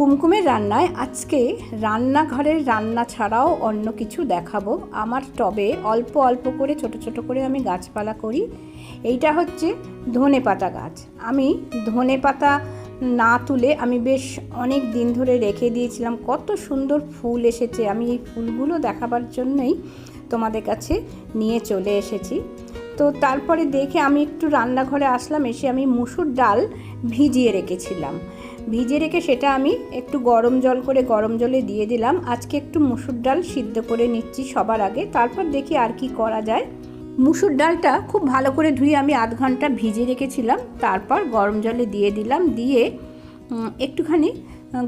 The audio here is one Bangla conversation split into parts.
কুমকুমের রান্নায় আজকে রান্নাঘরের রান্না ছাড়াও অন্য কিছু দেখাবো। আমার টবে অল্প অল্প করে, ছোট ছোট করে আমি গাছপালা করি। এইটা হচ্ছে ধনে পাতা গাছ। আমি ধনে পাতা না তুলে আমি বেশ অনেক দিন ধরে রেখে দিয়েছিলাম। কত সুন্দর ফুল এসেছে। আমি এই ফুলগুলো দেখাবার জন্যই তোমাদের কাছে নিয়ে চলে এসেছি। তো তারপরে দেখে আমি একটু রান্নাঘরে আসলাম, এসে আমি মুসুর ডাল ভিজিয়ে রেখেছিলাম। ভিজিয়ে রেখে সেটা আমি একটু গরম জল করে গরম জলে দিয়ে দিলাম। আজকে একটু মুসুর ডাল সিদ্ধ করে নিচ্ছি সবার আগে। তারপর দেখি আর কি করা যায়। মুসুর ডালটা খুব ভালো করে ধুয়ে আমি আধ ঘণ্টা ভিজে রেখেছিলাম। তারপর গরম জলে দিয়ে দিলাম। দিয়ে একটুখানি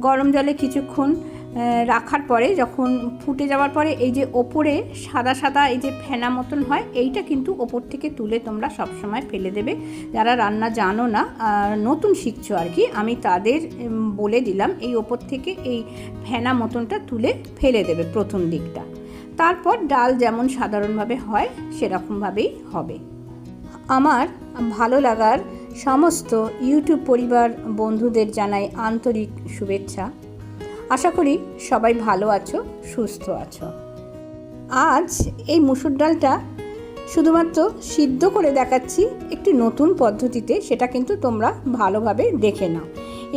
গরম জলে কিছুক্ষণ রাখার পরে, যখন ফুটে যাওয়ার পরে, এই যে ওপরে সাদা সাদা এই যে ফেনা মতন হয়, এইটা কিন্তু ওপর থেকে তুলে তোমরা সবসময় ফেলে দেবে। যারা রান্না জানো না নতুন শিখছো আর কি, আমি তাদের বলে দিলাম, এই ওপর থেকে এই ফেনা মতনটা তুলে ফেলে দেবে প্রথম দিকটা। তারপর ডাল যেমন সাধারণভাবে হয়, সেরকমভাবেই হবে। আমার ভালো লাগার সমস্ত ইউটিউব পরিবার বন্ধুদের জানাই আন্তরিক শুভেচ্ছা। আশা করি সবাই ভালো আছো, সুস্থ আছো। আজ এই মুসুর ডালটা শুধুমাত্র সিদ্ধ করে দেখাচ্ছি একটি নতুন পদ্ধতিতে, সেটা কিন্তু তোমরা ভালোভাবে দেখে নাও।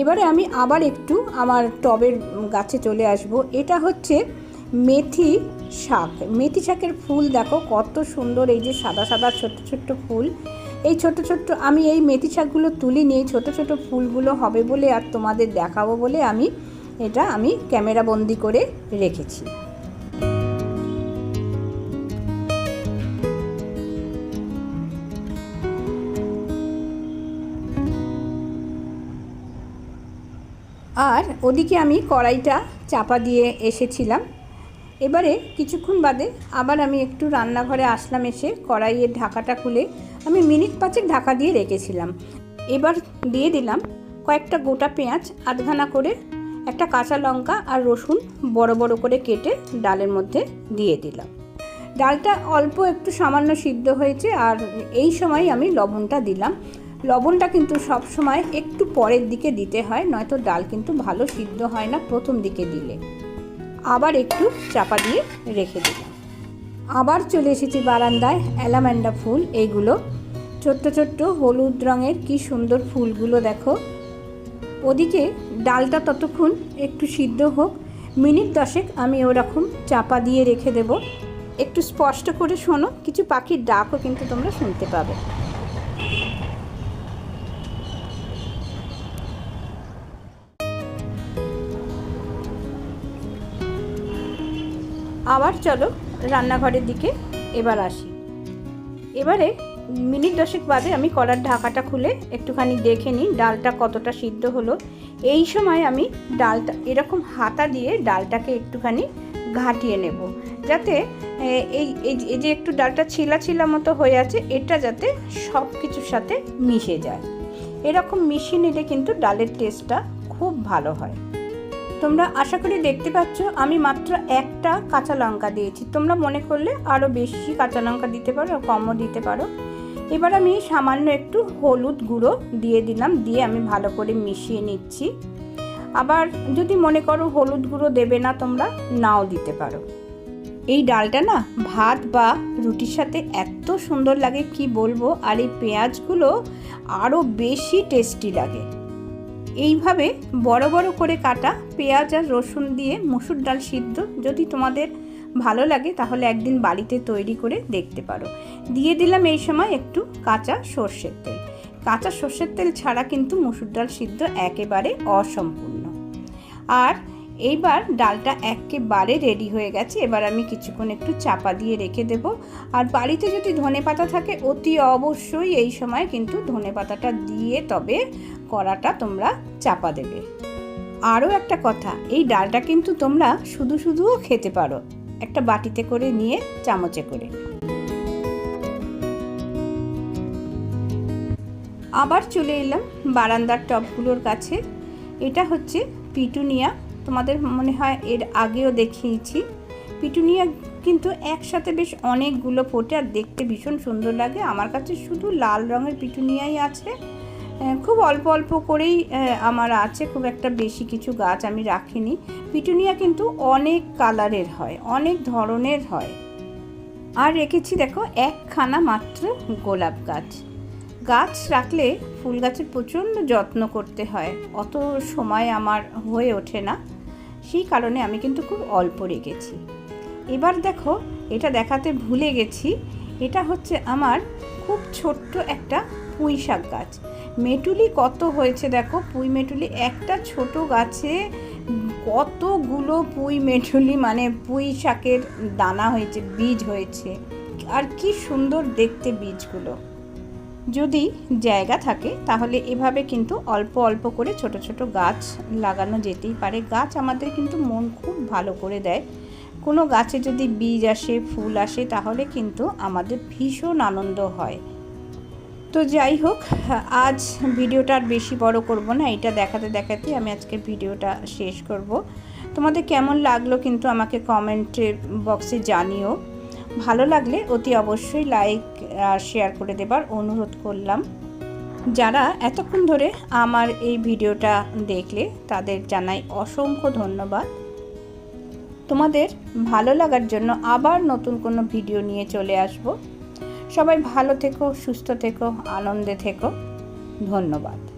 এবারে আমি আবার একটু আমার টবের গাছে চলে আসব। এটা হচ্ছে মেথি শাক। মেথি শাকের ফুল দেখো, কত সুন্দর এই যে সাদা সাদা ছোট্ট ছোট্ট ফুল। এই ছোট ছোট্ট আমি এই মেথি শাকগুলো তুলি নিয়ে ছোট ছোট ফুলগুলো হবে বলে আর তোমাদের দেখাবো বলে আমি এটা আমি ক্যামেরা বন্দি করে রেখেছি। আর ওদিকে আমি কড়াইটা চাপা দিয়ে এসেছিলাম। এবারে কিছুক্ষণ বাদে আবার আমি একটু রান্নাঘরে আসলাম এসে কড়াইয়ের ঢাকাটা খুলে আমি মিনিট পাঁচেক ঢাকা দিয়ে রেখেছিলাম। এবার দিয়ে দিলাম কয়েকটা গোটা পেঁয়াজ আধখানা করে একটা কাঁচা লঙ্কা আর রসুন বড় বড় করে কেটে ডালের মধ্যে দিয়ে দিলাম। ডালটা অল্প একটু সামান্য সিদ্ধ হয়েছে আর এই সময় আমি লবণটা দিলাম। লবণটা কিন্তু সব সময় একটু পরের দিকে দিতে হয়, নয়তো ডাল কিন্তু ভালো সিদ্ধ হয় না প্রথম দিকে দিলে। আবার একটু চাপা দিয়ে রেখে দিলাম। আবার চলে এসেছি বারান্দায় অ্যালাম্যান্ডা ফুল, এইগুলো। ছোট্ট ছোট্ট হলুদ রঙের কি সুন্দর ফুলগুলো দেখো। ওদিকে ডালটা ততক্ষণ একটু সিদ্ধ হোক। মিনিট দশেক আমি ওরকম চাপা দিয়ে রেখে দেব। একটু স্পষ্ট করে শোনো, কিছু পাখির ডাকও কিন্তু তোমরা শুনতে পাবে। আবার চলো রান্নাঘরের দিকে এবার আসি। এবারে মিনিট দশেক বাদে আমি কড়ার ঢাকাটা খুলে একটুখানি দেখে নিই ডালটা কতটা সিদ্ধ হলো। এই সময় আমি ডালটা, এরকম হাতা দিয়ে ডালটাকে একটুখানি ঘাটিয়ে নেব। যাতে এই এই যে একটু ডালটা ছিলা ছিলা মতো হয়ে আছে, এটা যাতে সব কিছুর সাথে মিশে যায়। এরকম মিশিয়ে নিলে কিন্তু ডালের টেস্টটা খুব ভালো হয়। তোমরা আশা করি দেখতে পাচ্ছ, আমি মাত্র একটা কাঁচা লঙ্কা দিয়েছি। তোমরা মনে করলে আরও বেশি কাঁচা লঙ্কা দিতে পারো, কমও দিতে পারো। এবার আমি সামান্য একটু হলুদ গুঁড়ো দিয়ে দিলাম, দিয়ে আমি ভালো করে মিশিয়ে নিচ্ছি। আবার যদি মনে করো হলুদ গুঁড়ো দেবে না তোমরা, নাও দিতে পারো। এই ডালটা না ভাত বা রুটির সাথে এত সুন্দর লাগে, কি বলব? আর এই পেঁয়াজগুলো আরও বেশি টেস্টি লাগে। এইভাবে বড় বড় করে কাটা পেঁয়াজ আর রসুন দিয়ে মুসুর ডাল সিদ্ধ। যদি তোমাদের ভালো লাগে তাহলে একদিন বাড়িতে তৈরি করে দেখতে পারো। দিয়ে দিলাম এই সময় একটু কাঁচা সর্ষের তেল। কাঁচা সর্ষের তেল ছাড়া কিন্তু মুসুর ডাল সিদ্ধ একেবারে অসম্পূর্ণ। আর এইবার ডালটা একেবারে রেডি হয়ে গেছে এবার আমি কিছুক্ষণ একটু চাপা দিয়ে রেখে দেব। আর বাড়িতে যদি ধনে পাতা থাকে অতি অবশ্যই এই সময় কিন্তু ধনে পাতাটা দিয়ে তবে কড়াটা তোমরা চাপা দেবে। আরও একটা কথা এই ডালটা কিন্তু তোমরা শুধু শুধুও খেতে পারো। একটা বাটিতে করে নিয়ে চামচে করে। আবার চলে এলাম বারান্দার টপগুলোর কাছে। এটা হচ্ছে পিটুনিয়া। তোমাদের মনে হয় এর আগেও দেখিয়েছি। পিটুনিয়া কিন্তু একসাথে বেশ অনেকগুলো ফোটে আর দেখতে ভীষণ সুন্দর লাগে। আমার কাছে শুধু লাল রঙের পিটুনিয়াই আছে। খুব অল্প অল্প করেই আমার আছে, খুব একটা বেশি কিছু গাছ আমি রাখিনি। পিটুনিয়া কিন্তু অনেক কালারের হয়, অনেক ধরনের হয়। আর রেখেছি, দেখো, একখানা মাত্র গোলাপ গাছ। গাছ রাখলে ফুল গাছের প্রচণ্ড যত্ন করতে হয়, অত সময় আমার হয়ে ওঠে না। সেই কারণে আমি কিন্তু খুব অল্প রেখেছি। এবার দেখো, এটা দেখাতে ভুলে গেছি, এটা হচ্ছে আমার খুব ছোট্ট একটা পুঁই শাক গাছ। মেটুলি কত হয়েছে দেখো? পুঁই মেটুলি, একটা ছোট গাছে কতগুলো পুঁই মেটুলি মানে পুঁই শাকের দানা হয়েছে, বীজ হয়েছে। আর কি সুন্দর দেখতে বীজগুলো। যদি জায়গা থাকে, তাহলে এভাবে কিন্তু অল্প অল্প করে ছোট ছোট গাছ লাগানো যেতেই পারে। গাছ আমাদের কিন্তু মন খুব ভালো করে দেয়। কোনো গাছে যদি বীজ আসে, ফুল আসে, তাহলে কিন্তু আমাদের ভীষণ আনন্দ হয়। তো যাই হোক, আজ ভিডিওটা আর বেশি বড় করব না, এটা দেখাতে দেখাতে আমি আজকে ভিডিওটা শেষ করব। তোমাদের কেমন লাগল কিন্তু আমাকে কমেন্টে বক্সে জানিও। ভালো লাগলে অতি অবশ্যই লাইক আর শেয়ার করে দেবার অনুরোধ করলাম। যারা এতক্ষণ ধরে আমার এই ভিডিওটা দেখলে তাদের জানাই অসংখ্য ধন্যবাদ। তোমাদের ভালো লাগার জন্য আবার নতুন কোনো ভিডিও নিয়ে চলে আসব। সবাই ভালো থেকো সুস্থ থেকো আনন্দে থেকো। ধন্যবাদ।